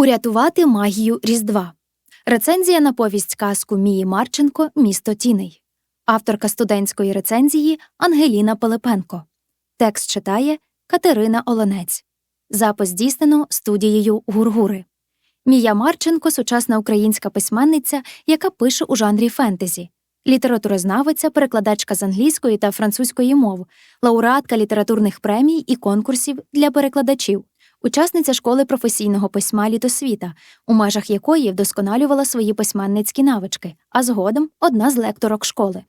Урятувати магію Різдва. Рецензія на повість казку Мії Марченко Місто тіней. Авторка студентської рецензії Ангеліна Пилипенко. Текст читає Катерина Олонець. Запис здійснено студією Гургури. Мія Марченко сучасна українська письменниця, яка пише у жанрі фентезі. Літературознавиця, перекладачка з англійської та французької мов, лауреатка літературних премій і конкурсів для перекладачів, учасниця школи професійного письма Літосвіта, у межах якої вдосконалювала свої письменницькі навички, а згодом одна з лекторок школи.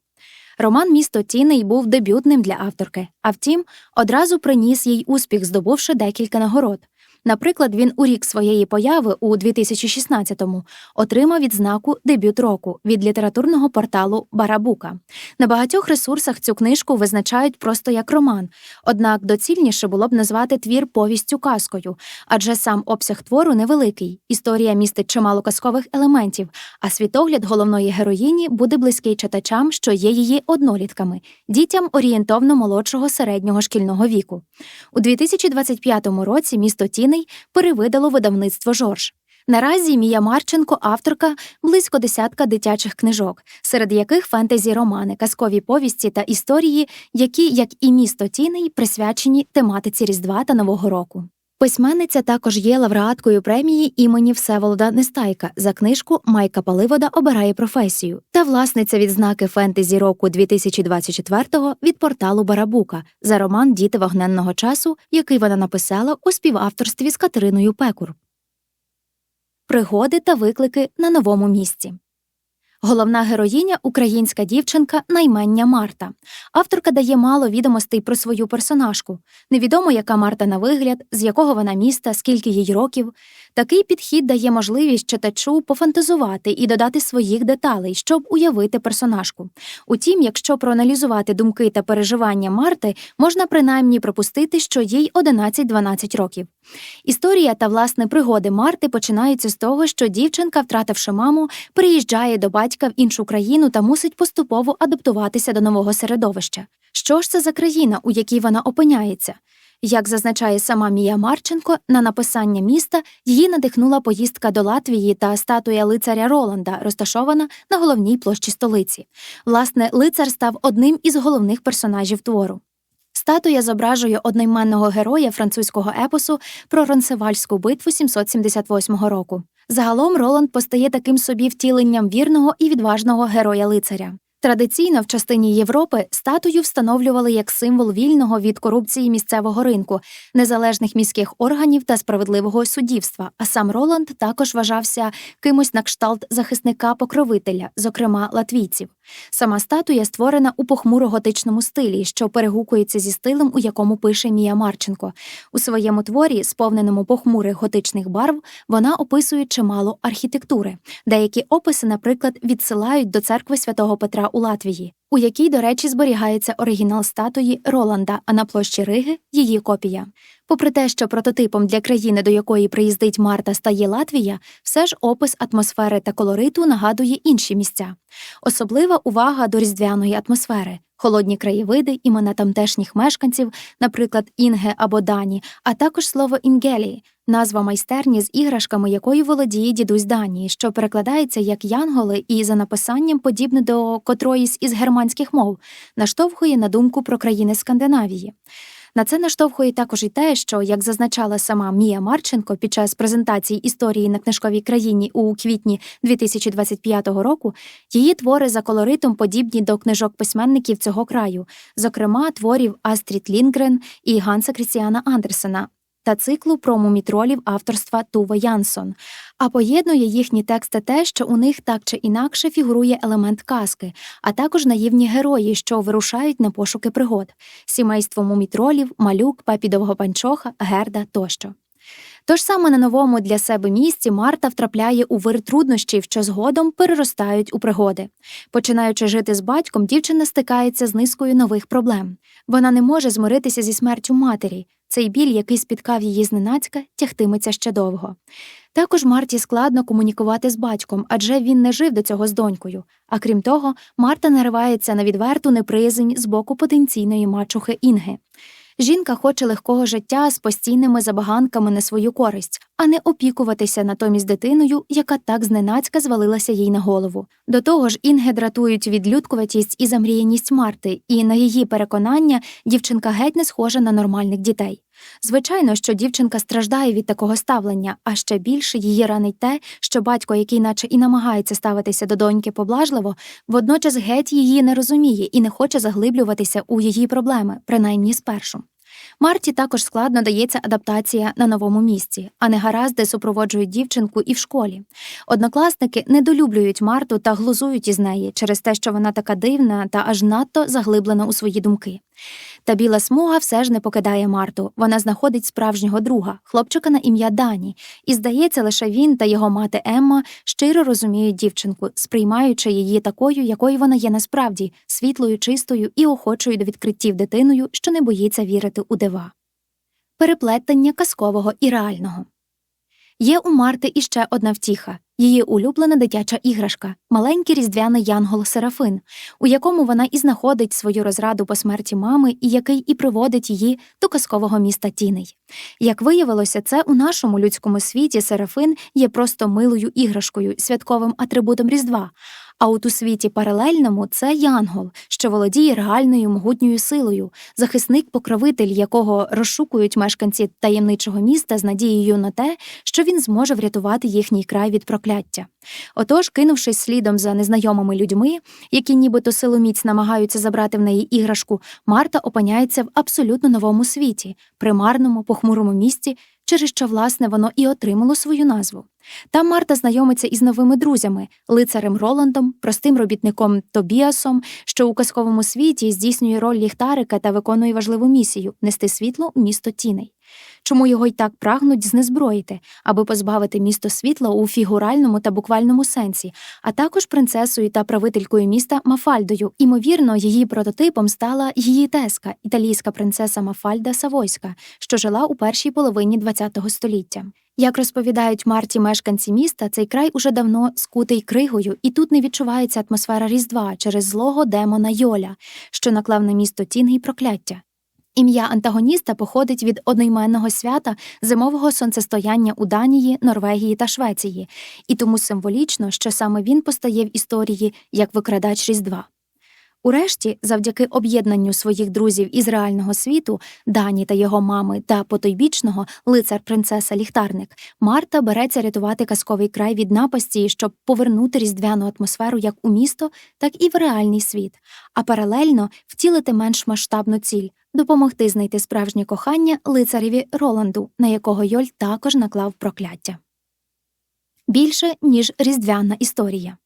Роман Місто тіней був дебютним для авторки, а втім, одразу приніс їй успіх, здобувши декілька нагород. Наприклад, він у рік своєї появи у 2016-му отримав відзнаку Дебют року від літературного порталу Барабука. На багатьох ресурсах цю книжку визначають просто як роман, однак доцільніше було б назвати твір повістю казкою, адже сам обсяг твору невеликий. Історія містить чимало казкових елементів, а світогляд головної героїні буде близький читачам, що є її однолітками, дітям орієнтовно молодшого середнього шкільного віку. У 2025 році місто Тіней перевидало видавництво Жорж. Наразі Мія Марченко авторка близько десятка дитячих книжок, серед яких фентезі романи, казкові повісті та історії, які, як і місто Тіней, присвячені тематиці Різдва та Нового року. Письменниця також є лауреаткою премії імені Всеволода Нестайка за книжку Майка Паливода обирає професію та власниця відзнаки фентезі року 2024 від порталу Барабука за роман Діти вогненного часу, який вона написала у співавторстві з Катериною Пекур. Пригоди та виклики на новому місці. Головна героїня українська дівчинка наймення Марта. Авторка дає мало відомостей про свою персонажку. Невідомо, яка Марта на вигляд, з якого вона міста, скільки їй років. Такий підхід дає можливість читачу пофантазувати і додати своїх деталей, щоб уявити персонажку. Утім, якщо проаналізувати думки та переживання Марти, можна принаймні припустити, що їй 11-12 років. Історія та власне пригоди Марти починаються з того, що дівчинка, втративши маму, приїжджає до батька в іншу країну та мусить поступово адаптуватися до нового середовища. Що ж це за країна, у якій вона опиняється? Як зазначає сама Мія Марченко, на написання міста її надихнула поїздка до Латвії та статуя лицаря Роланда, розташована на головній площі столиці. Власне, лицар став одним із головних персонажів твору. Статуя зображує одноіменного героя французького епосу про Ронсевальську битву 778 року. Загалом Роланд постає таким собі втіленням вірного і відважного героя лицаря. Традиційно в частині Європи статую встановлювали як символ вільного від корупції місцевого ринку, незалежних міських органів та справедливого суддівства. А сам Роланд також вважався кимось на кшталт захисника-покровителя, зокрема латвійців. Сама статуя створена у похмуро-готичному стилі, що перегукується зі стилем, у якому пише Мія Марченко. У своєму творі, сповненому похмурих готичних барв, вона описує чимало архітектури. Деякі описи, наприклад, відсилають до церкви святого Петра у Латвії, у якій, до речі, зберігається оригінал статуї Роланда, а на площі Риги її копія. Попри те, що прототипом для країни, до якої приїздить Марта, стає Латвія, все ж опис атмосфери та колориту нагадує інші місця. Особлива увага до різдвяної атмосфери, холодні краєвиди, імена тамтешніх мешканців, наприклад, Інге або Дані, а також слово інгелії, назва майстерні з іграшками, якою володіє дідусь Данії, що перекладається як янголи і за написанням подібне до котроїсь із германських мов, наштовхує на думку про країни Скандинавії. На це наштовхує також і те, що, як зазначала сама Мія Марченко під час презентації історії на книжковій країні у квітні 2025 року, її твори за колоритом подібні до книжок письменників цього краю, зокрема творів Астрід Лінгрен і Ганса Крістіана Андерсена. Та циклу про мумітролів авторства Тува Янсон, а поєднує їхні тексти те, що у них так чи інакше фігурує елемент казки, а також наївні герої, що вирушають на пошуки пригод, сімейство мумітролів, малюк, папі Довгопанчоха, Герда тощо. Тож саме на новому для себе місці Марта втрапляє у вир труднощів, що згодом переростають у пригоди. Починаючи жити з батьком, дівчина стикається з низкою нових проблем. Вона не може змиритися зі смертю матері. Цей біль, який спіткав її зненацька, тягтиметься ще довго. Також Марті складно комунікувати з батьком, адже він не жив до цього з донькою. А крім того, Марта наривається на відверту неприязнь з боку потенційної мачухи Інги. Жінка хоче легкого життя з постійними забаганками на свою користь, а не опікуватися натомість дитиною, яка так зненацька звалилася їй на голову. До того ж, Інге дратують відлюдкуватість і замріяність Марти, і на її переконання дівчинка геть не схожа на нормальних дітей. Звичайно, що дівчинка страждає від такого ставлення, а ще більше її ранить те, що батько, який наче і намагається ставитися до доньки поблажливо, водночас геть її не розуміє і не хоче заглиблюватися у її проблеми, принаймні спершу. Марті також складно дається адаптація на новому місці, а негаразди супроводжують дівчинку і в школі. Однокласники недолюблюють Марту та глузують із неї через те, що вона така дивна та аж надто заглиблена у свої думки. Та біла смуга все ж не покидає Марту. Вона знаходить справжнього друга, хлопчика на ім'я Дані, і здається, лише він та його мати Емма щиро розуміють дівчинку, сприймаючи її такою, якою вона є насправді, світлою, чистою і охочою до відкриттів дитиною, що не боїться вірити у дива. Переплетення казкового і реального. Є у Марти іще одна втіха її улюблена дитяча іграшка, маленький різдвяний янгол Серафин, у якому вона і знаходить свою розраду по смерті мами, і який і приводить її до казкового міста Тіней. Як виявилося, це у нашому людському світі Серафин є просто милою іграшкою, святковим атрибутом Різдва. А от у світі паралельному це Янгол, що володіє реальною могутньою силою, захисник-покровитель, якого розшукують мешканці таємничого міста з надією на те, що він зможе врятувати їхній край від прокляття. Отож, кинувшись слідом за незнайомими людьми, які нібито силоміць намагаються забрати в неї іграшку, Марта опиняється в абсолютно новому світі, примарному, похмурому місці, через що, власне, воно і отримало свою назву. Там Марта знайомиться із новими друзями, лицарем Роландом, простим робітником Тобіасом, що у казковому світі здійснює роль ліхтарика та виконує важливу місію нести світло у місто тіней. Чому його й так прагнуть знезброїти, аби позбавити місто світла у фігуральному та буквальному сенсі, а також принцесою та правителькою міста Мафальдою. Імовірно, її прототипом стала її теска, італійська принцеса Мафальда Савойська, що жила у першій половині ХХ століття. Як розповідають Марті мешканці міста, цей край уже давно скутий кригою, і тут не відчувається атмосфера Різдва через злого демона Йоля, що наклав на місто тінги й прокляття. Ім'я антагоніста походить від одноіменного свята зимового сонцестояння у Данії, Норвегії та Швеції, і тому символічно, що саме він постає в історії як викрадач Різдва. Урешті, завдяки об'єднанню своїх друзів із реального світу, Дані та його мами та потойбічного лицар принцеса Ліхтарник, Марта береться рятувати казковий край від напасті, щоб повернути різдвяну атмосферу як у місто, так і в реальний світ, а паралельно втілити менш масштабну ціль допомогти знайти справжнє кохання лицареві Роланду, на якого Йоль також наклав прокляття. Більше ніж різдвяна історія.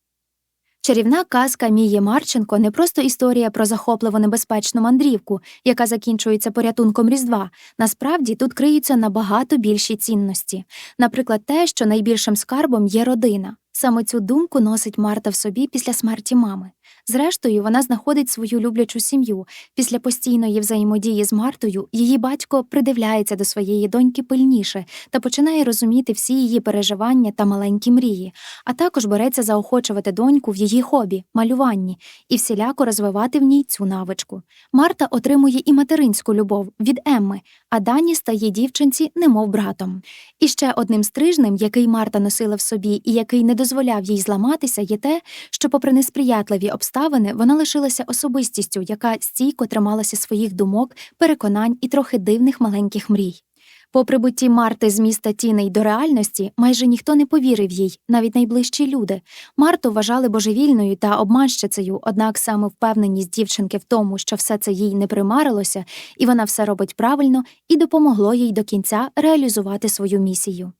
Чарівна казка Мії Марченко не просто історія про захопливо небезпечну мандрівку, яка закінчується порятунком Різдва. Насправді тут криються набагато більші цінності, наприклад, те, що найбільшим скарбом є родина. Саме цю думку носить Марта в собі після смерті мами. Зрештою, вона знаходить свою люблячу сім'ю. Після постійної взаємодії з Мартою її батько придивляється до своєї доньки пильніше та починає розуміти всі її переживання та маленькі мрії, а також береться заохочувати доньку в її хобі, малюванні, і всіляко розвивати в ній цю навичку. Марта отримує і материнську любов від Емми, а Дані стає дівчинці, немов братом. І ще одним стрижнем, який Марта носила в собі і який не дозволяв їй зламатися, є те, що, попри несприятливі обставини, вона лишилася особистістю, яка стійко трималася своїх думок, переконань і трохи дивних маленьких мрій. По прибутті Марти з міста Тіней до реальності майже ніхто не повірив їй, навіть найближчі люди. Марту вважали божевільною та обманщицею, однак саме впевненість дівчинки в тому, що все це їй не примарилося, і вона все робить правильно, і допомогло їй до кінця реалізувати свою місію.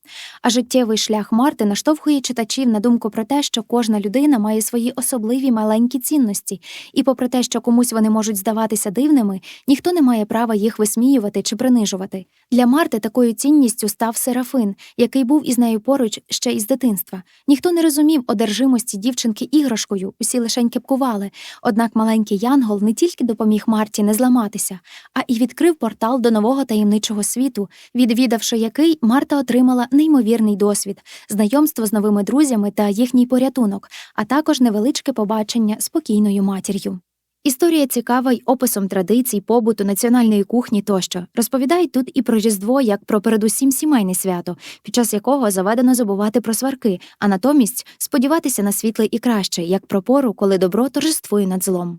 А життєвий шлях Марти наштовхує читачів на думку про те, що кожна людина має свої особливі маленькі цінності, і попри те, що комусь вони можуть здаватися дивними, ніхто не має права їх висміювати чи принижувати. Для Марти такою цінністю став Серафин, який був із нею поруч ще із дитинства. Ніхто не розумів одержимості дівчинки іграшкою, усі лишень кепкували. Однак маленький Янгол не тільки допоміг Марті не зламатися, а й відкрив портал до нового таємничого світу, відвідавши який Марта отримала неймовірний досвід, знайомство з новими друзями та їхній порятунок, а також невеличке побачення спокійною матір'ю. Історія цікава й описом традицій, побуту, національної кухні тощо. Розповідають тут і про Різдво, як про передусім сімейне свято, під час якого заведено забувати про сварки, а натомість сподіватися на світле і краще, як про пору, коли добро торжествує над злом.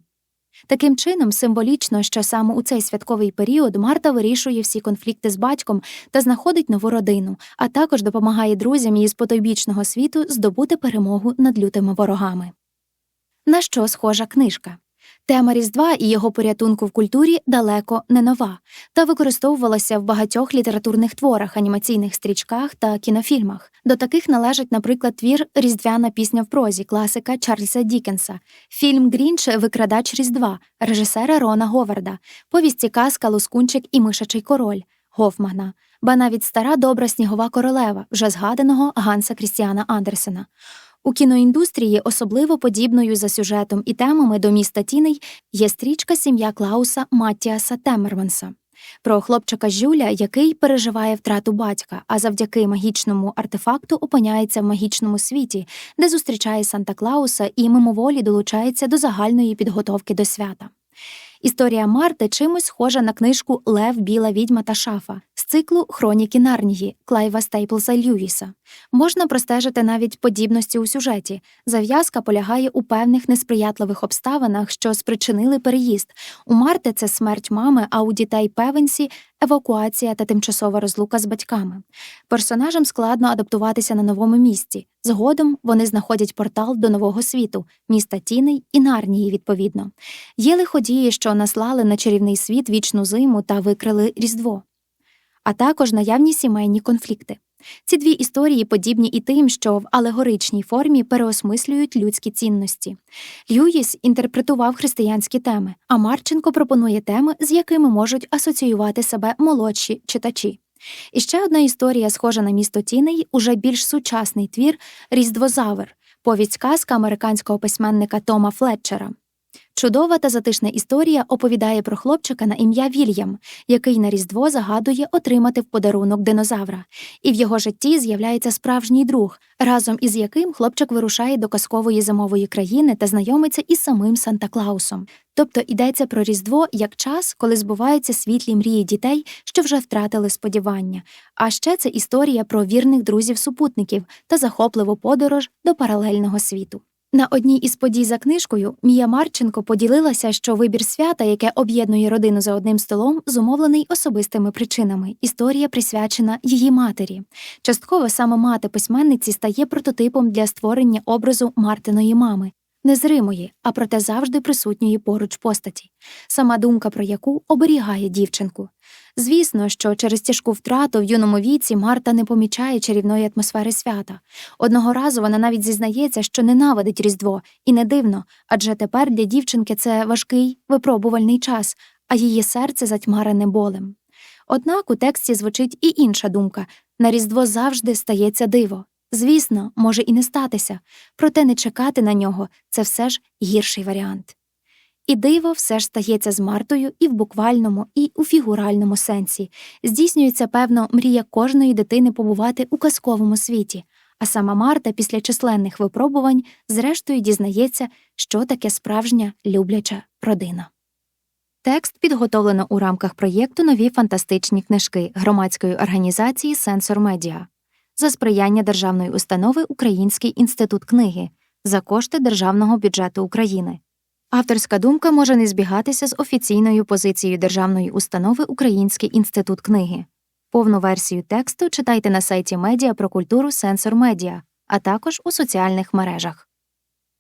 Таким чином, символічно, що саме у цей святковий період Марта вирішує всі конфлікти з батьком та знаходить нову родину, а також допомагає друзям із потойбічного світу здобути перемогу над лютими ворогами. На що схожа книжка? Тема Різдва і його порятунку в культурі далеко не нова, та використовувалася в багатьох літературних творах, анімаційних стрічках та кінофільмах. До таких належить, наприклад, твір Різдвяна пісня в прозі класика Чарльза Дікенса, фільм Грінч Викрадач Різдва режисера Рона Говарда, повісті казка Лускунчик і Мишачий король Гофмана, ба навіть стара добра снігова королева, вже згаданого Ганса Крістіана Андерсена. У кіноіндустрії особливо подібною за сюжетом і темами до міста Тіней є стрічка сім'я Клауса Маттіаса Темерманса про хлопчика Жюля, який переживає втрату батька, а завдяки магічному артефакту опиняється в магічному світі, де зустрічає Санта Клауса і мимоволі долучається до загальної підготовки до свята. Історія Марти чимось схожа на книжку Лев, Біла відьма та шафа циклу Хроніки Нарнії Клайва Стейплса Льюіса. Можна простежити навіть подібності у сюжеті. Зав'язка полягає у певних несприятливих обставинах, що спричинили переїзд. У Марти це смерть мами, а у дітей певенсі евакуація та тимчасова розлука з батьками. Персонажам складно адаптуватися на новому місці. Згодом вони знаходять портал до нового світу, міста Тіней і Нарнії, відповідно. Є лиходії, що наслали на чарівний світ вічну зиму та викрили Різдво, а також наявні сімейні конфлікти. Ці дві історії подібні і тим, що в алегоричній формі переосмислюють людські цінності. Льюїс інтерпретував християнські теми, а Марченко пропонує теми, з якими можуть асоціювати себе молодші читачі. І ще одна історія, схожа на місто Тіней, уже більш сучасний твір Різдвозавр, повість казка американського письменника Тома Флетчера. Чудова та затишна історія оповідає про хлопчика на ім'я Вільям, який на Різдво загадує отримати в подарунок динозавра, і в його житті з'являється справжній друг, разом із яким хлопчик вирушає до казкової зимової країни та знайомиться із самим Санта Клаусом. Тобто йдеться про Різдво як час, коли збуваються світлі мрії дітей, що вже втратили сподівання. А ще це історія про вірних друзів-супутників та захопливу подорож до паралельного світу. На одній із подій за книжкою Мія Марченко поділилася, що вибір свята, яке об'єднує родину за одним столом, зумовлений особистими причинами. Історія присвячена її матері. Частково саме мати письменниці стає прототипом для створення образу Мартиної мами. Незримої, а проте завжди присутньої поруч постаті, сама думка про яку оберігає дівчинку. Звісно, що через тяжку втрату в юному віці Марта не помічає чарівної атмосфери свята. Одного разу вона навіть зізнається, що ненавидить Різдво, і не дивно, адже тепер для дівчинки це важкий випробувальний час, а її серце затьмарене болем. Однак у тексті звучить і інша думка на Різдво завжди стається диво. Звісно, може і не статися, проте не чекати на нього це все ж гірший варіант. І диво все ж стається з Мартою і в буквальному, і у фігуральному сенсі. Здійснюється, певно, мрія кожної дитини побувати у казковому світі, а сама Марта після численних випробувань зрештою дізнається, що таке справжня любляча родина. Текст підготовлено у рамках проєкту Нові фантастичні книжки громадської організації Сенсор Медіа за сприяння державної установи Український інститут книги за кошти Державного бюджету України. Авторська думка може не збігатися з офіційною позицією державної установи Український інститут книги. Повну версію тексту читайте на сайті Медіа про культуру Сенсор Медіа, а також у соціальних мережах.